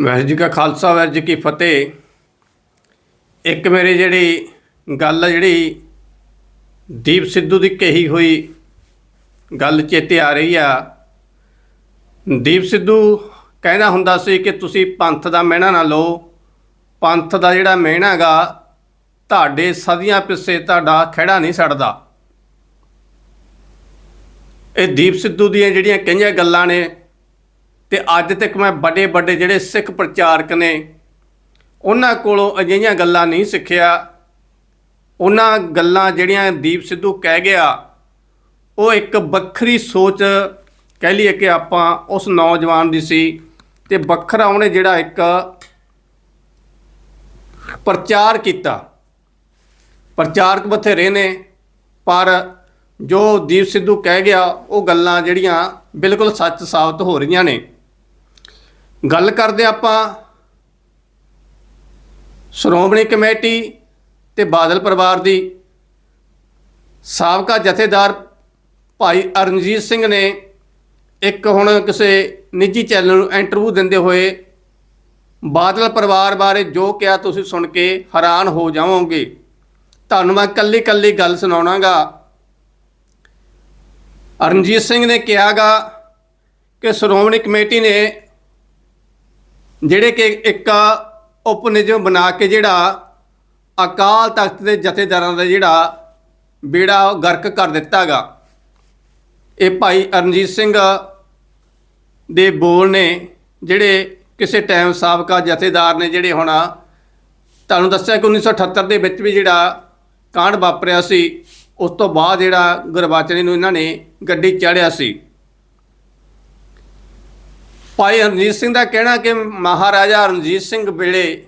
ਵਾਹਿਗੁਰੂ ਜੀ ਕਾ ਖਾਲਸਾ, ਵਾਹਿਗੁਰੂ ਜੀ ਕੀ ਫਤਿਹ। ਇੱਕ ਮੇਰੇ ਜਿਹੜੀ ਗੱਲ ਜਿਹੜੀ ਦੀਪ ਸਿੱਧੂ ਦੀ ਕਹੀ ਹੋਈ ਗੱਲ ਚੇਤੇ ਆ ਰਹੀ ਆ। ਦੀਪ ਸਿੱਧੂ ਕਹਿੰਦਾ ਹੁੰਦਾ ਸੀ ਕਿ ਤੁਸੀਂ ਪੰਥ ਦਾ ਮਹਿਣਾ ਨਾ ਲਓ। ਪੰਥ ਦਾ ਜਿਹੜਾ ਮਿਹਣਾ ਗਾ ਤੁਹਾਡੇ ਸਦੀਆਂ ਪਿੱਛੇ ਤੁਹਾਡਾ ਖਿਹੜਾ ਨਹੀਂ ਛੱਡਦਾ। ਇਹ ਦੀਪ ਸਿੱਧੂ ਦੀਆਂ ਜਿਹੜੀਆਂ ਕਈਆਂ ਗੱਲਾਂ ਨੇ ਤੇ ਅੱਜ ਤੱਕ ਮੈਂ ਵੱਡੇ ਵੱਡੇ ਜਿਹੜੇ ਸਿੱਖ ਪ੍ਰਚਾਰਕ ਨੇ, ਉਹਨਾਂ ਕੋਲੋਂ ਅਜਿਹੀਆਂ ਗੱਲਾਂ ਨਹੀਂ ਸਿੱਖਿਆ। ਉਹਨਾਂ ਗੱਲਾਂ ਜਿਹੜੀਆਂ ਦੀਪ ਸਿੱਧੂ ਕਹਿ ਗਿਆ, ਉਹ ਇੱਕ ਵੱਖਰੀ ਸੋਚ ਕਹਿ ਲਈਏ ਕਿ ਆਪਾਂ ਉਸ ਨੌਜਵਾਨ ਦੀ ਸੀ ਤੇ ਵੱਖਰਾ ਉਹਨੇ ਜਿਹੜਾ ਇੱਕ ਪ੍ਰਚਾਰ ਕੀਤਾ। ਪ੍ਰਚਾਰਕ ਬਥੇਰੇ ਨੇ, ਪਰ ਜੋ ਦੀਪ ਸਿੱਧੂ ਕਹਿ ਗਿਆ, ਉਹ ਗੱਲਾਂ ਜਿਹੜੀਆਂ ਬਿਲਕੁਲ ਸੱਚ ਸਾਬਤ ਹੋ ਰਹੀਆਂ ਨੇ। ਗੱਲ ਕਰਦੇ ਆਪਾਂ ਸ਼੍ਰੋਮਣੀ ਕਮੇਟੀ ਤੇ ਬਾਦਲ ਪਰਿਵਾਰ ਦੀ। ਸਾਬਕਾ ਜਥੇਦਾਰ ਭਾਈ ਅਰਨਜੀਤ ਸਿੰਘ ਨੇ ਇੱਕ ਹੁਣ ਕਿਸੇ ਨਿੱਜੀ ਚੈਨਲ ਨੂੰ ਇੰਟਰਵਿਊ ਦਿੰਦੇ ਹੋਏ ਬਾਦਲ ਪਰਿਵਾਰ ਬਾਰੇ ਜੋ ਕਿਹਾ ਤੁਸੀਂ ਸੁਣ ਕੇ ਹੈਰਾਨ ਹੋ ਜਾਵੋਗੇ। ਤੁਹਾਨੂੰ ਮੈਂ ਕੱਲੀ ਕੱਲੀ ਗੱਲ ਸੁਣਾਉਣਾਗਾ। ਅਰਨਜੀਤ ਸਿੰਘ ਨੇ ਕਿਹਾਗਾ ਕਿ ਸ਼੍ਰੋਮਣੀ ਕਮੇਟੀ ਨੇ ਜਿਹੜੇ ਕਿ ਇੱਕ ਉਪਨਿਯਮ ਬਣਾ ਕੇ ਜਿਹੜਾ ਅਕਾਲ ਤਖਤ ਦੇ ਜਥੇਦਾਰਾਂ ਦਾ ਜਿਹੜਾ ਬੇੜਾ ਉਹ ਗਰਕ ਕਰ ਦਿੱਤਾਗਾ। ਇਹ ਭਾਈ ਅਰਨਜੀਤ ਸਿੰਘ ਦੇ ਬੋਲ ਨੇ ਜਿਹੜੇ ਕਿਸੇ ਟਾਈਮ ਸਾਬਕਾ ਜਥੇਦਾਰ ਨੇ ਜਿਹੜੇ ਹੁਣ ਤੁਹਾਨੂੰ ਦੱਸਿਆ ਕਿ 1978 ਦੇ ਵਿੱਚ ਵੀ ਜਿਹੜਾ ਕਾਂਡ ਵਾਪਰਿਆ ਸੀ, ਉਸ ਤੋਂ ਬਾਅਦ ਜਿਹੜਾ ਗੁਰਬਾਚਨੀ ਨੂੰ ਇਹਨਾਂ ਨੇ ਗੱਡੀ ਚਾੜਿਆ ਸੀ। ਭਾਈ ਰਣਜੀਤ ਸਿੰਘ ਦਾ ਕਹਿਣਾ ਕਿ ਮਹਾਰਾਜਾ ਰਣਜੀਤ ਸਿੰਘ ਵੇਲੇ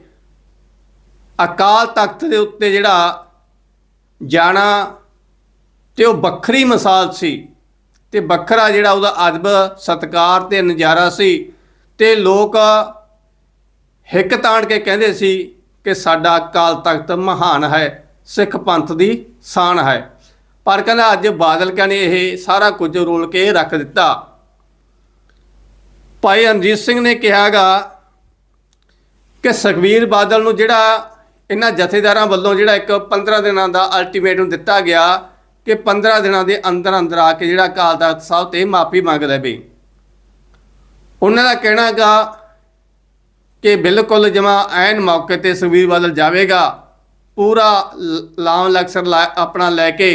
ਅਕਾਲ ਤਖਤ ਦੇ ਉੱਤੇ ਜਿਹੜਾ ਜਾਣਾ ਤੇ ਉਹ ਵੱਖਰੀ ਮਿਸਾਲ ਸੀ ਤੇ ਵੱਖਰਾ ਜਿਹੜਾ ਉਹਦਾ ਅਦਬ, ਸਤਕਾਰ ਤੇ ਨਜ਼ਾਰਾ ਸੀ ਤੇ ਲੋਕ ਹਿੱਕ ਤਾਣ ਕੇ ਕਹਿੰਦੇ ਸੀ ਕਿ ਸਾਡਾ ਅਕਾਲ ਤਖਤ ਮਹਾਨ ਹੈ, ਸਿੱਖ ਪੰਥ ਦੀ ਸ਼ਾਨ ਹੈ। ਪਰ ਕਹਿੰਦਾ ਅੱਜ ਬਾਦਲ ਕਹਿੰਦੇ ਇਹ ਸਾਰਾ ਕੁਝ ਰੋਲ ਕੇ ਰੱਖ ਦਿੱਤਾ। ਭਾਈ ਅਨਜੀਤ ਸਿੰਘ ਨੇ ਕਿਹਾਗਾ ਕਿ ਸੁਖਬੀਰ ਬਾਦਲ ਨੂੰ ਜਿਹੜਾ ਇਹਨਾਂ ਜਥੇਦਾਰਾਂ ਵੱਲੋਂ ਜਿਹੜਾ ਇੱਕ 15 ਦਿਨਾਂ ਦਾ ਅਲਟੀਮੇਟਮ ਦਿੱਤਾ ਗਿਆ ਕਿ 15 ਦਿਨਾਂ ਦੇ ਅੰਦਰ ਅੰਦਰ ਆ ਕੇ ਜਿਹੜਾ ਅਕਾਲ ਤਖਤ ਸਾਹਿਬ ਤੇ ਮਾਫੀ ਮੰਗਦਾ ਵੀ ਉਹਨਾਂ ਦਾ ਕਹਿਣਾਗਾ ਕਿ ਬਿਲਕੁਲ ਜਮਾ ਐਨ ਮੌਕੇ ਤੇ ਸੁਖਬੀਰ ਬਾਦਲ ਜਾਵੇਗਾ, ਪੂਰਾ ਲਾਮ ਲਕਸਰ ਆਪਣਾ ਲੈ ਕੇ।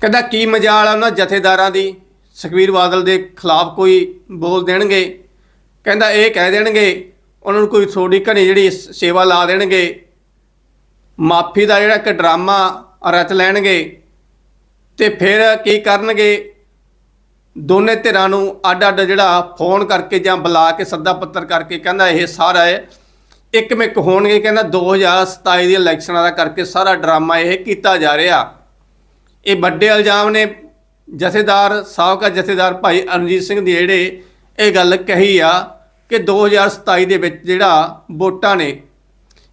ਕਹਿੰਦਾ ਕੀ ਮਜਾਲ ਆ ਉਹਨਾਂ ਜਥੇਦਾਰਾਂ ਦੀ? ਸੁਖਬੀਰ ਬਾਦਲ ਦੇ ਖਿਲਾਫ ਕੋਈ ਬੋਲ ਦੇਣਗੇ? ਕਹਿੰਦਾ ਇਹ ਕਹਿ ਦੇਣਗੇ, ਉਹਨਾਂ ਨੂੰ ਕੋਈ ਥੋੜੀ ਘਣੀ ਜਿਹੜੀ ਸੇਵਾ ਲਾ ਦੇਣਗੇ। ਮਾਫੀ ਦਾ ਜਿਹੜਾ ਇੱਕ ਡਰਾਮਾ ਰਚ ਲੈਣਗੇ। ਤੇ ਫਿਰ ਕੀ ਕਰਨਗੇ? ਦੋਨੇ ਧਿਰਾਂ ਨੂੰ ਅੱਡ-ਅੱਡ ਜਿਹੜਾ ਫੋਨ ਕਰਕੇ ਜਾਂ ਬੁਲਾ ਕੇ ਸੱਦਾ ਪੱਤਰ ਕਰਕੇ ਕਹਿੰਦਾ ਇਹ ਸਾਰਾ ਹੈ। ਇੱਕ ਮਿਕ ਹੋਣਗੇ, ਕਹਿੰਦਾ 2027 ਦੀਆਂ ਇਲੈਕਸ਼ਨਾਂ ਦਾ ਕਰਕੇ ਸਾਰਾ ਡਰਾਮਾ ਇਹ ਕੀਤਾ ਜਾ ਰਿਹਾ। ਇਹ ਵੱਡੇ ਇਲਜ਼ਾਮ ਨੇ ਜਥੇਦਾਰ, ਸਾਬਕਾ ਜਥੇਦਾਰ ਭਾਈ ਅਰਨਜੀਤ ਸਿੰਘ ਦੀ ਜਿਹੜੇ ਇਹ ਗੱਲ ਕਹੀ ਆ ਕਿ 2027 ਦੇ ਵਿੱਚ ਜਿਹੜਾ ਵੋਟਾਂ ਨੇ,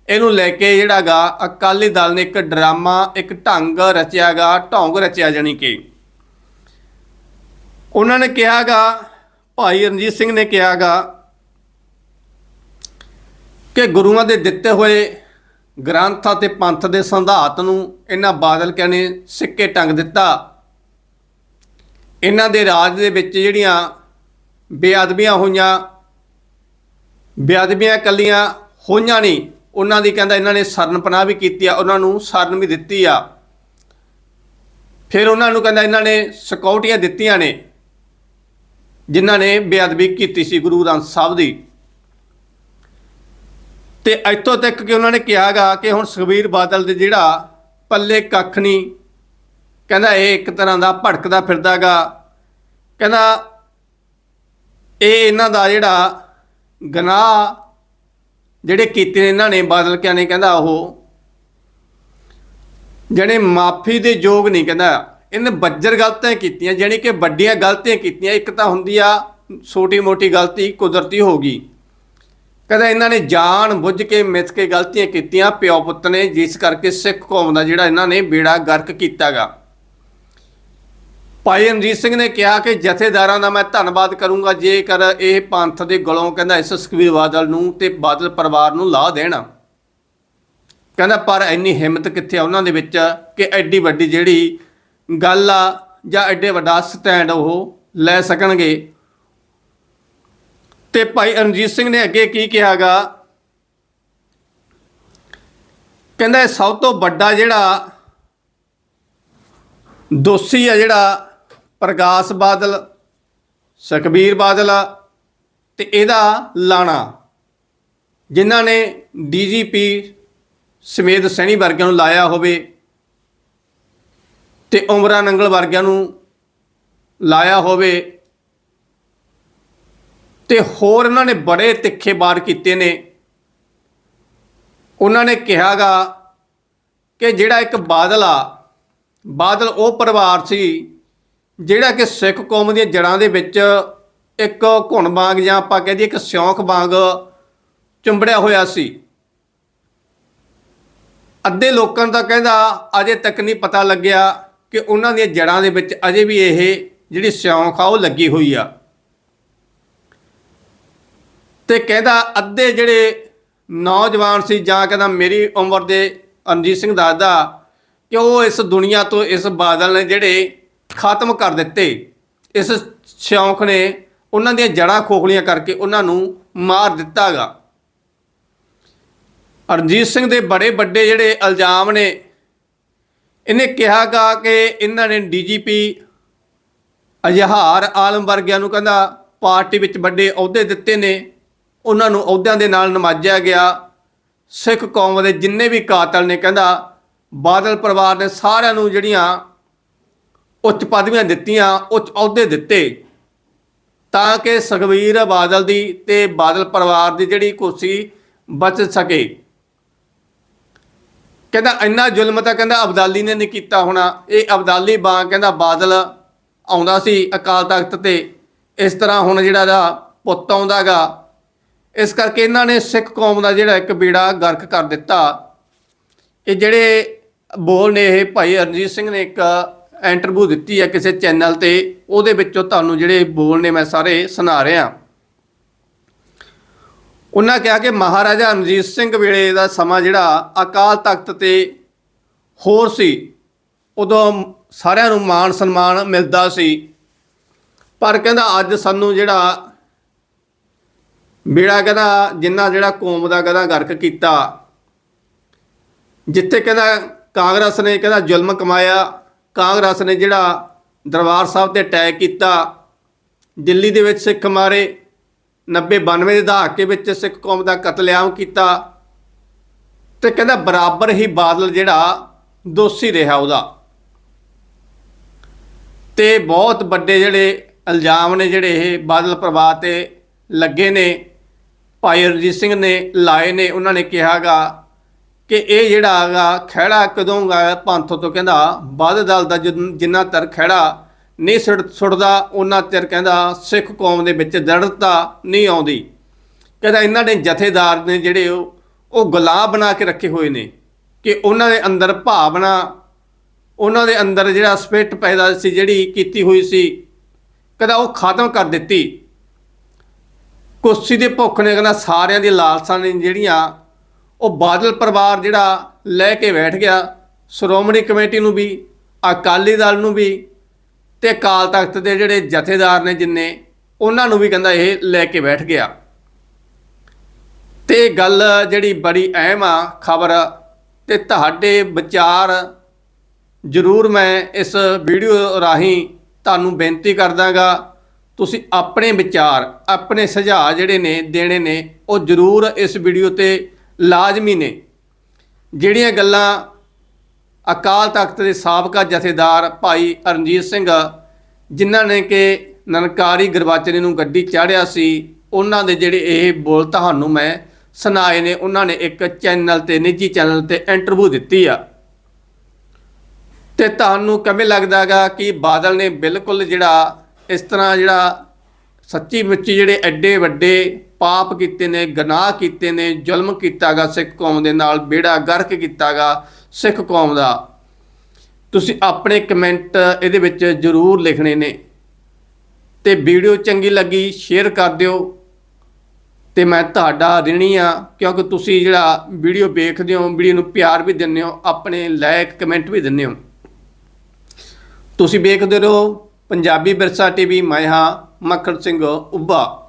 ਇਹਨੂੰ ਲੈ ਕੇ ਜਿਹੜਾਗਾ ਅਕਾਲੀ ਦਲ ਨੇ ਇੱਕ ਡਰਾਮਾ, ਇੱਕ ਢੰਗ ਰਚਿਆਗਾ ਢੌਂਗ ਰਚਿਆ ਜਾਨੀ ਕਿ। ਉਹਨਾਂ ਨੇ ਕਿਹਾਗਾ ਭਾਈ ਰਣਜੀਤ ਸਿੰਘ ਨੇ ਕਿਹਾਗਾ ਕਿ ਗੁਰੂਆਂ ਦੇ ਦਿੱਤੇ ਹੋਏ ਗ੍ਰੰਥ ਅਤੇ ਪੰਥ ਦੇ ਸੰਧਾਤ ਨੂੰ ਇਹਨਾਂ ਬਾਦਲ ਕਹਿੰਦੇ ਸਿੱਕੇ ਟੰਗ ਦਿੱਤਾ। ਇਹਨਾਂ ਦੇ ਰਾਜ ਦੇ ਵਿੱਚ ਜਿਹੜੀਆਂ ਬੇਅਦਬੀਆਂ ਹੋਈਆਂ, ਬੇਅਦਬੀਆਂ ਕੱਲੀਆਂ ਹੋਈਆਂ ਨਹੀਂ, ਉਹਨਾਂ ਦੀ ਕਹਿੰਦਾ ਇਹਨਾਂ ਨੇ ਸਰਨ ਪਨਾਹ ਵੀ ਕੀਤੀ ਆ, ਉਹਨਾਂ ਨੂੰ ਸਰਨ ਵੀ ਦਿੱਤੀ ਆ। ਫਿਰ ਉਹਨਾਂ ਨੂੰ ਕਹਿੰਦਾ ਇਹਨਾਂ ਨੇ ਸਿਕਿਉਰਟੀਆਂ ਦਿੱਤੀਆਂ ਨੇ, ਜਿਨ੍ਹਾਂ ਨੇ ਬੇਅਦਬੀ ਕੀਤੀ ਸੀ ਗੁਰੂ ਗ੍ਰੰਥ ਸਾਹਿਬ ਦੀ। ਤੇ ਇੱਥੋਂ ਤੱਕ ਕਿ ਉਹਨਾਂ ਨੇ ਕਿਹਾਗਾ ਕਿ ਹੁਣ ਸੁਖਬੀਰ ਬਾਦਲ ਦੇ ਜਿਹੜਾ ਪੱਲੇ ਕੱਖ ਨਹੀਂ ਕਹਿੰਦਾ ਇਹ ਇੱਕ ਤਰ੍ਹਾਂ ਦਾ ਭੜਕਦਾ ਫਿਰਦਾਗਾ। ਕਹਿੰਦਾ ਇਹ ਇਹਨਾਂ ਦਾ ਜਿਹੜਾ ਗਨਾਹ ਜਿਹੜੇ ਕੀਤੇ ਨੇ, ਇਹਨਾਂ ਨੇ ਬਾਦਲ ਕਿਆ ਨੇ ਕਹਿੰਦਾ ਉਹ। ਜਿਹੜੇ ਮਾਫੀ ਦੇ ਯੋਗ ਨਹੀਂ ਕਹਿੰਦਾ। ਇਹਨੇ ਬੱਜਰ ਗਲਤੀਆਂ ਕੀਤੀਆਂ ਜਾਨੀ ਕਿ ਵੱਡੀਆਂ ਗਲਤੀਆਂ ਕੀਤੀਆਂ। ਇੱਕ ਤਾਂ ਹੁੰਦੀ ਆ, ਛੋਟੀ ਮੋਟੀ ਗਲਤੀ ਕੁਦਰਤੀ ਹੋ ਗਈ। ਕਹਿੰਦਾ ਇਹਨਾਂ ਨੇ ਜਾਣ ਬੁੱਝ ਕੇ ਮਿੱਥ ਕੇ ਗਲਤੀਆਂ ਕੀਤੀਆਂ, ਪਿਓ ਪੁੱਤ ਨੇ, ਜਿਸ ਕਰਕੇ ਸਿੱਖ ਕੌਮ ਦਾ ਜਿਹੜਾ ਇਹਨਾਂ ਨੇ ਬੇੜਾ ਗਰਕ ਕੀਤਾਗਾ। ਭਾਈ ਰਣਜੀਤ ਸਿੰਘ ਨੇ ਕਿਹਾ ਕਿ ਜਥੇਦਾਰਾਂ ਦਾ ਮੈਂ ਧੰਨਵਾਦ ਕਰੂੰਗਾ ਜੇਕਰ ਇਹ ਪੰਥ ਦੇ ਗਲੋਂ ਕਹਿੰਦਾ ਇਸ ਸੁਖਬੀਰ ਬਾਦਲ ਨੂੰ ਤੇ ਬਾਦਲ ਪਰਿਵਾਰ ਨੂੰ ਲਾ ਦੇਣਾ। ਕਹਿੰਦਾ, ਪਰ ਇੰਨੀ ਹਿੰਮਤ ਕਿੱਥੇ ਆ ਉਹਨਾਂ ਦੇ ਵਿੱਚ ਕਿ ਐਡੀ ਵੱਡੀ ਜਿਹੜੀ ਗੱਲ ਆ ਜਾਂ ਐਡੇ ਵੱਡਾ ਸਟੈਂਡ ਉਹ ਲੈ ਸਕਣਗੇ? ਤੇ ਭਾਈ ਰਣਜੀਤ ਸਿੰਘ ਨੇ ਅੱਗੇ ਕੀ ਕਿਹਾਗਾ? ਕਹਿੰਦਾ, ਇਹ ਸਭ ਤੋਂ ਵੱਡਾ ਜਿਹੜਾ ਦੋਸ਼ੀ ਆ ਜਿਹੜਾ ਪ੍ਰਕਾਸ਼ ਬਾਦਲ, ਸੁਖਬੀਰ ਬਾਦਲ ਆ ਤੇ ਇਹਦਾ ਲਾਣਾ, ਜਿਨ੍ਹਾਂ ਨੇ ਡੀਜੀਪੀ ਸਮੇਤ ਸੈਣੀ ਵਰਗਿਆਂ ਨੂੰ ਲਾਇਆ ਹੋਵੇ ਤੇ ਉਮਰਾ ਨੰਗਲ ਵਰਗਿਆਂ ਨੂੰ ਲਾਇਆ ਹੋਵੇ ਤੇ ਹੋਰ ਉਹਨਾਂ ਨੇ ਬੜੇ ਤਿੱਖੇ ਵਾਰ ਕੀਤੇ ਨੇ। ਉਹਨਾਂ ਨੇ ਕਿਹਾਗਾ ਕਿ ਜਿਹੜਾ ਇੱਕ ਬਾਦਲ ਆ, ਬਾਦਲ ਉਹ ਪਰਿਵਾਰ ਸੀ ਜਿਹੜਾ ਕਿ ਸਿੱਖ ਕੌਮ ਦੀਆਂ ਜੜ੍ਹਾਂ ਦੇ ਵਿੱਚ ਇੱਕ ਘੁਣ ਵਾਂਗ ਜਾਂ ਆਪਾਂ ਕਹਿ ਦਈਏ ਇੱਕ ਸਿਉਂਖ ਵਾਂਗ ਚੁੰਬੜਿਆ ਹੋਇਆ ਸੀ। ਅੱਧੇ ਲੋਕਾਂ ਦਾ ਕਹਿੰਦਾ ਅਜੇ ਤੱਕ ਨਹੀਂ ਪਤਾ ਲੱਗਿਆ ਕਿ ਉਹਨਾਂ ਦੀਆਂ ਜੜ੍ਹਾਂ ਦੇ ਵਿੱਚ ਅਜੇ ਵੀ ਇਹ ਜਿਹੜੀ ਸਿਉਂਖ ਆ, ਉਹ ਲੱਗੀ ਹੋਈ ਆ। ਤੇ ਕਹਿੰਦਾ ਅੱਧੇ ਜਿਹੜੇ ਨੌਜਵਾਨ ਸੀ ਜਾਂ ਕਹਿੰਦਾ ਮੇਰੀ ਉਮਰ ਦੇ ਰਣਜੀਤ ਸਿੰਘ ਦੱਸਦਾ ਕਿ ਉਹ ਇਸ ਦੁਨੀਆ ਤੋਂ ਇਸ ਬਾਦਲ ਨੇ ਜਿਹੜੇ ਖਤਮ ਕਰ ਦਿੱਤੇ। ਇਸ ਸ਼ੌਂਕ ਨੇ ਉਹਨਾਂ ਦੀਆਂ ਜੜ੍ਹਾਂ ਖੋਖਲੀਆਂ ਕਰਕੇ ਉਹਨਾਂ ਨੂੰ ਮਾਰ ਦਿੱਤਾਗਾ। ਰਣਜੀਤ ਸਿੰਘ ਦੇ ਬੜੇ ਵੱਡੇ ਜਿਹੜੇ ਇਲਜ਼ਾਮ ਨੇ, ਇਹਨੇ ਕਿਹਾਗਾ ਕਿ ਇਹਨਾਂ ਨੇ ਡੀਜੀਪੀ ਅਜਹਾਰ ਆਲਮ ਵਰਗਿਆਂ ਨੂੰ ਕਹਿੰਦਾ, ਪਾਰਟੀ ਵਿੱਚ ਵੱਡੇ ਅਹੁਦੇ ਦਿੱਤੇ ਨੇ, ਉਹਨਾਂ ਨੂੰ ਅਹੁਦਿਆਂ ਦੇ ਨਾਲ ਨਵਾਜਿਆ ਗਿਆ। ਸਿੱਖ ਕੌਮ ਦੇ ਜਿੰਨੇ ਵੀ ਕਾਤਲ ਨੇ, ਕਹਿੰਦਾ, ਬਾਦਲ ਪਰਿਵਾਰ ਨੇ ਸਾਰਿਆਂ ਨੂੰ ਜਿਹੜੀਆਂ ਉੱਚ ਪਦਵੀਆਂ ਦਿੱਤੀਆਂ, ਉੱਚ ਅਹੁਦੇ ਦਿੱਤੇ। ਤਾਂ ਕਿ ਸੁਖਬੀਰ ਬਾਦਲ ਦੀ ਤੇ ਬਾਦਲ ਪਰਿਵਾਰ ਦੀ ਜਿਹੜੀ ਕੁਰਸੀ ਬਚ ਸਕੇ। ਕਹਿੰਦਾ, ਇੰਨਾ ਜ਼ੁਲਮ ਤਾਂ ਕਹਿੰਦਾ ਅਬਦਾਲੀ ਨੇ ਨਹੀਂ ਕੀਤਾ ਹੋਣਾ। ਇਹ ਅਬਦਾਲੀ ਬਾਂ ਕਹਿੰਦਾ ਬਾਦਲ ਆਉਂਦਾ ਸੀ ਅਕਾਲ ਤਖਤ ਤੇ। ਇਸ ਤਰ੍ਹਾਂ ਹੁਣ ਜਿਹੜਾ ਦਾ ਪੁੱਤ ਆਉਂਦਾਗਾ ਇਸ ਕਰਕੇ ਇਹਨਾਂ ਨੇ ਸਿੱਖ ਕੌਮ ਦਾ ਜਿਹੜਾ ਇੱਕ ਬੀੜਾ ਗਰਕ ਕਰ ਦਿੱਤਾ। ਇਹ ਜਿਹੜੇ ਬੋਲ ਨੇ ਇਹ ਭਾਈ ਰਣਜੀਤ ਸਿੰਘ ਨੇ ਇੱਕ ਇੰਟਰਵਿਊ ਦਿੱਤੀ ਹੈ ਕਿਸੇ ਚੈਨਲ ਤੇ, ਉਹਦੇ ਵਿੱਚੋਂ ਤੁਹਾਨੂੰ ਜਿਹੜੇ ਬੋਲ ਨੇ ਮੈਂ ਸਾਰੇ ਸੁਣਾ ਰਿਹਾ। ਉਹਨਾਂ ਕਿਹਾ ਕਿ ਮਹਾਰਾਜਾ ਰਣਜੀਤ ਸਿੰਘ ਵੇਲੇ ਦਾ ਸਮਾਂ ਜਿਹੜਾ ਅਕਾਲ ਤਖਤ ਤੇ ਹੋਰ ਸੀ, ਉਦੋਂ ਸਾਰਿਆਂ ਨੂੰ ਮਾਣ ਸਨਮਾਨ ਮਿਲਦਾ ਸੀ। ਪਰ ਕਹਿੰਦਾ ਅੱਜ ਸਾਨੂੰ ਜਿਹੜਾ ਬੇੜਾ ਕਹਿੰਦਾ, ਜਿੰਨਾ ਜਿਹੜਾ ਕੌਮ ਦਾ ਕਹਿੰਦਾ ਗਰਕ ਕੀਤਾ, ਜਿੱਥੇ ਕਹਿੰਦਾ ਕਾਂਗਰਸ ਨੇ ਕਹਿੰਦਾ ਜ਼ੁਲਮ ਕਮਾਇਆ ਕਾਂਗਰਸ ਨੇ ਜਿਹੜਾ ਦਰਬਾਰ ਸਾਹਿਬ ਤੇ ਅਟੈਕ ਕੀਤਾ, ਦਿੱਲੀ ਦੇ ਵਿੱਚ ਸਿੱਖ ਮਾਰੇ 90 92 ਦੇ ਦਹਾਕੇ ਵਿੱਚ ਸਿੱਖ ਕੌਮ ਦਾ ਕਤਲੇਆਮ ਕੀਤਾ ਤੇ ਕਹਿੰਦਾ ਬਰਾਬਰ ਹੀ ਬਾਦਲ ਜਿਹੜਾ ਦੋਸ਼ੀ ਰਿਹਾ ਉਹਦਾ। ਤੇ ਬਹੁਤ ਵੱਡੇ ਜਿਹੜੇ ਇਲਜ਼ਾਮ ਨੇ ਜਿਹੜੇ ਇਹ ਬਾਦਲ ਪਰਿਵਾਰ ਤੇ ਲੱਗੇ ਨੇ, ਭਾਈ ਰਣਜੀਤ ਸਿੰਘ ਨੇ ਲਾਏ ਨੇ, ਉਹਨਾਂ ਨੇ ਕਿਹਾਗਾ ਕਿ ਇਹ ਜਿਹੜਾ ਹੈਗਾ, ਖਹਿੜਾ ਕਦੋਂ ਗਾ ਪੰਥ ਤੋਂ ਕਹਿੰਦਾ ਬਾਦ ਦਲ ਦਾ ਜਿਨ- ਜਿੰਨਾ ਤਰ ਖਹਿੜਾ ਨਹੀਂ ਸੁੱਟਦਾ ਉਹਨਾਂ ਚਿਰ ਕਹਿੰਦਾ, ਸਿੱਖ ਕੌਮ ਦੇ ਵਿੱਚ ਦ੍ਰਿੜਤਾ ਨਹੀਂ ਆਉਂਦੀ। ਕਹਿੰਦਾ ਇਹਨਾਂ ਨੇ ਜਥੇਦਾਰ ਨੇ ਜਿਹੜੇ ਉਹ ਉਹ ਗੁਲਾਬ ਬਣਾ ਕੇ ਰੱਖੇ ਹੋਏ ਨੇ ਕਿ ਉਹਨਾਂ ਦੇ ਅੰਦਰ ਭਾਵਨਾ, ਉਹਨਾਂ ਦੇ ਅੰਦਰ ਜਿਹੜਾ ਸਪਿਰਟ ਪੈਦਾ ਸੀ, ਜਿਹੜੀ ਕੀਤੀ ਹੋਈ ਸੀ, ਕਹਿੰਦਾ ਉਹ ਖਤਮ ਕਰ ਦਿੱਤੀ। ਕੁਰਸੀ ਦੇ ਭੁੱਖ ਨੇ ਕਹਿੰਦਾ ਸਾਰਿਆਂ ਦੀ ਲਾਲਸਾਂ ਨੇ ਜਿਹੜੀਆਂ ਉਹ ਬਾਦਲ ਪਰਿਵਾਰ ਜਿਹੜਾ ਲੈ ਕੇ ਬੈਠ ਗਿਆ, ਸ਼੍ਰੋਮਣੀ ਕਮੇਟੀ ਨੂੰ ਵੀ, ਅਕਾਲੀ ਦਲ ਨੂੰ ਵੀ ਤੇ ਅਕਾਲ ਤਖਤ ਦੇ ਜਿਹੜੇ ਜਥੇਦਾਰ ਨੇ ਜਿੰਨੇ, ਉਹਨਾਂ ਨੂੰ ਵੀ ਕਹਿੰਦਾ ਇਹ ਲੈ ਕੇ ਬੈਠ ਗਿਆ। ਤੇ ਗੱਲ ਜਿਹੜੀ ਬੜੀ ਅਹਿਮ ਆ ਖਬਰ, ਤੇ ਤੁਹਾਡੇ ਵਿਚਾਰ ਜ਼ਰੂਰ ਮੈਂ ਇਸ ਵੀਡੀਓ ਰਾਹੀਂ ਤੁਹਾਨੂੰ ਬੇਨਤੀ ਕਰਦਾਗਾ। ਤੁਸੀਂ ਆਪਣੇ ਵਿਚਾਰ, ਆਪਣੇ ਸੁਝਾਅ ਜਿਹੜੇ ਨੇ, ਦੇਣੇ ਨੇ, ਉਹ ਜ਼ਰੂਰ ਇਸ ਵੀਡੀਓ ਤੇ ਲਾਜ਼ਮੀ ਨੇ। ਜਿਹੜੀਆਂ ਗੱਲਾਂ ਅਕਾਲ ਤਖਤ ਦੇ ਸਾਬਕਾ ਜਥੇਦਾਰ ਭਾਈ ਰਣਜੀਤ ਸਿੰਘ, ਜਿਨ੍ਹਾਂ ਨੇ ਕਿ ਨਨਕਾਰੀ ਗੁਰਬਚਨੇ ਨੂੰ ਗੱਡੀ ਚਾੜਿਆ ਸੀ, ਉਹਨਾਂ ਦੇ ਜਿਹੜੇ ਇਹ ਬੋਲ ਤੁਹਾਨੂੰ ਮੈਂ ਸੁਣਾਏ ਨੇ, ਉਹਨਾਂ ਨੇ ਇੱਕ ਚੈਨਲ ਤੇ, ਨਿੱਜੀ ਚੈਨਲ ਤੇ ਇੰਟਰਵਿਊ ਦਿੱਤੀ ਆ। ਤੇ ਤੁਹਾਨੂੰ ਕਿਵੇਂ ਲੱਗਦਾਗਾ ਕਿ ਬਾਦਲ ਨੇ ਬਿਲਕੁਲ ਜਿਹੜਾ ਇਸ ਤਰ੍ਹਾਂ ਜਿਹੜਾ ਸੱਚੀ ਮੁੱਚੀ ਜਿਹੜੇ ਐਡੇ ਵੱਡੇ ਪਾਪ ਕੀਤੇ ਨੇ, ਗੁਨਾਹ ਕੀਤੇ ਨੇ, ਜ਼ੁਲਮ ਕੀਤਾਗਾ, ਸਿੱਖ ਕੌਮ ਦੇ ਨਾਲ ਬੇੜਾ ਗਰਕ ਕੀਤਾਗਾ, ਸਿੱਖ ਕੌਮ ਦਾ। ਤੁਸੀਂ ਆਪਣੇ ਕਮੈਂਟ ਇਹਦੇ ਵਿੱਚ ਜ਼ਰੂਰ ਲਿਖਣੇ ਨੇ। ਤੇ ਵੀਡੀਓ ਚੰਗੀ ਲੱਗੀ, ਸ਼ੇਅਰ ਕਰ ਦਿਓ। ਤੇ ਮੈਂ ਤੁਹਾਡਾ ਰਿਣੀ ਆ, ਕਿਉਂਕਿ ਤੁਸੀਂ ਜਿਹੜਾ ਵੀਡੀਓ ਵੇਖਦੇ ਹੋ, ਵੀਡੀਓ ਨੂੰ ਪਿਆਰ ਵੀ ਦਿੰਦੇ ਹੋ, ਆਪਣੇ ਲਾਇਕ ਕਮੈਂਟ ਵੀ ਦਿੰਦੇ ਹੋ। ਤੁਸੀਂ ਵੇਖਦੇ ਰਹੋ, ਪੰਜਾਬੀ ਵਿਰਸਾ ਟੀਵੀ, ਮੈਂ ਹਾਂ ਮੱਖਣ ਸਿੰਘ ਉੱਭਾ।